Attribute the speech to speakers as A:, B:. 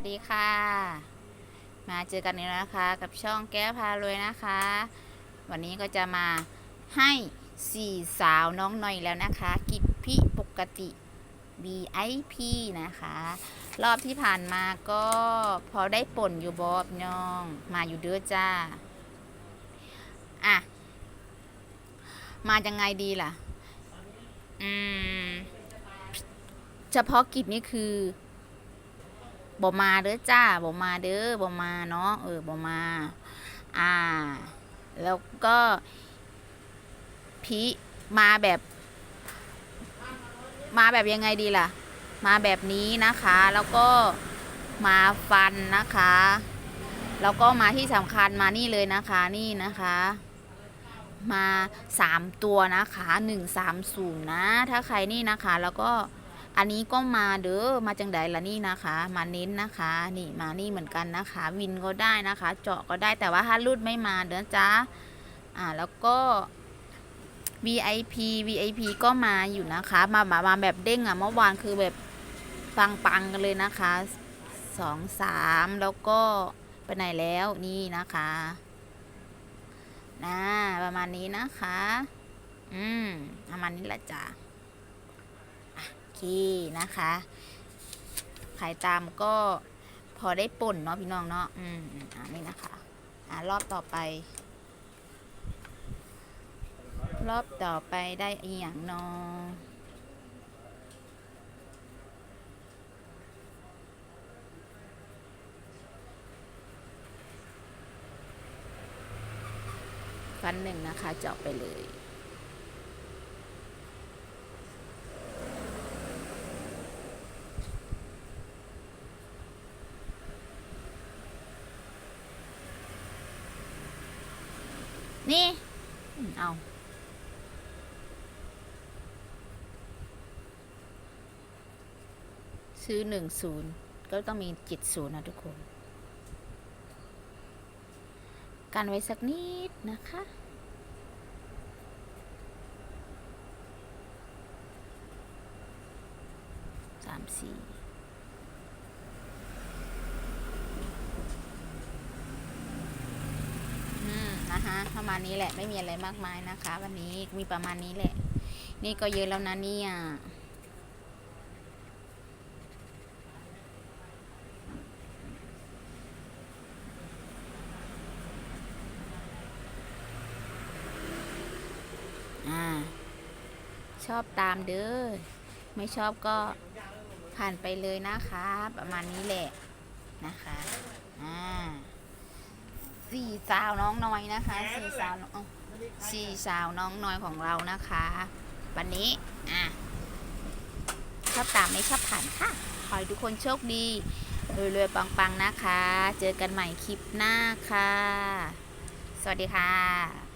A: สวัสดีค่ะ มาเจอกันอีกแล้วนะคะ กับช่องแก้พารวยนะคะ วันนี้ก็จะมาให้สี่สาวน้องหน่อยแล้วนะคะ กิจพิปกติ VIP นะคะ รอบที่ผ่านมาก็พอได้ป่นอยู่บอบน้อง มาอยู่เด้อจ้า อะ มายังไงดีล่ะ อืม เฉพาะกิจนี่คือ บ่มาเด้อจ้าบ่มาเด้อบ่มาเนาะเออบ่มา อ่า แล้วก็พิมาแบบ มาแบบยังไงดีล่ะ มาแบบนี้นะคะ แล้วก็มาฟันนะคะ แล้วก็มาที่สำคัญมานี่เลยนะคะนี่นะคะมาสามตัวนะคะหนึ่งสามศูนย์นะ ถ้าใครนี่นะคะ แล้วก็ อันนี้ก็มาเด้อมาจังใดละนี่นะคะ มาเน้นนะคะ นี่มานี่เหมือนกันนะคะ วินก็ได้นะคะ เจาะก็ได้แต่ว่าถ้ารุดไม่มาเด้อจ้าอ่าแล้วก็ VIP VIP ก็มาอยู่นะคะ มามามาแบบเด้งอะเมื่อวานคือแบบปังปังๆกันเลยนะคะสองสามแล้วก็ไปไหนแล้วนี่นะคะนะประมาณนี้นะคะ อืมประมาณนี้ละจ้ะ เคนะคะ ขายตามก็พอได้ป่นเนาะพี่น้องเนาะอืมอืมอ่านี่นะคะ อ่ารอบต่อไป รอบต่อไปได้อีหยังเนอฟันหนึ่งนะคะเจาะไปเลย นี่ เอาซื้อหนึ่งศูนย์ก็ต้องมีจ็ดศูนย์นะทุกคน กันไว้สักนิดนะคะสามสี่ อืม นะคะประมาณนี้แหละไม่มีอะไรมากมายนะคะ วันนี้มีประมาณนี้แหละ นี่ก็เยอะแล้วนะเนี่ยอ่าชอบตามเด้อ ไม่ชอบก็ผ่านไปเลยนะคะ ประมาณนี้แหละนะคะ อ่า สี่สาวน้องน้อยนะคะสี่สาวน้องสี่สาวน้องน้อยของเรานะคะ วันนี้อะชอบตามไม่ชอบผ่านค่ะขอให้ทุกคนโชคดีรวยๆปังๆนะคะ เจอกันใหม่คลิปหน้าค่ะ สวัสดีค่ะ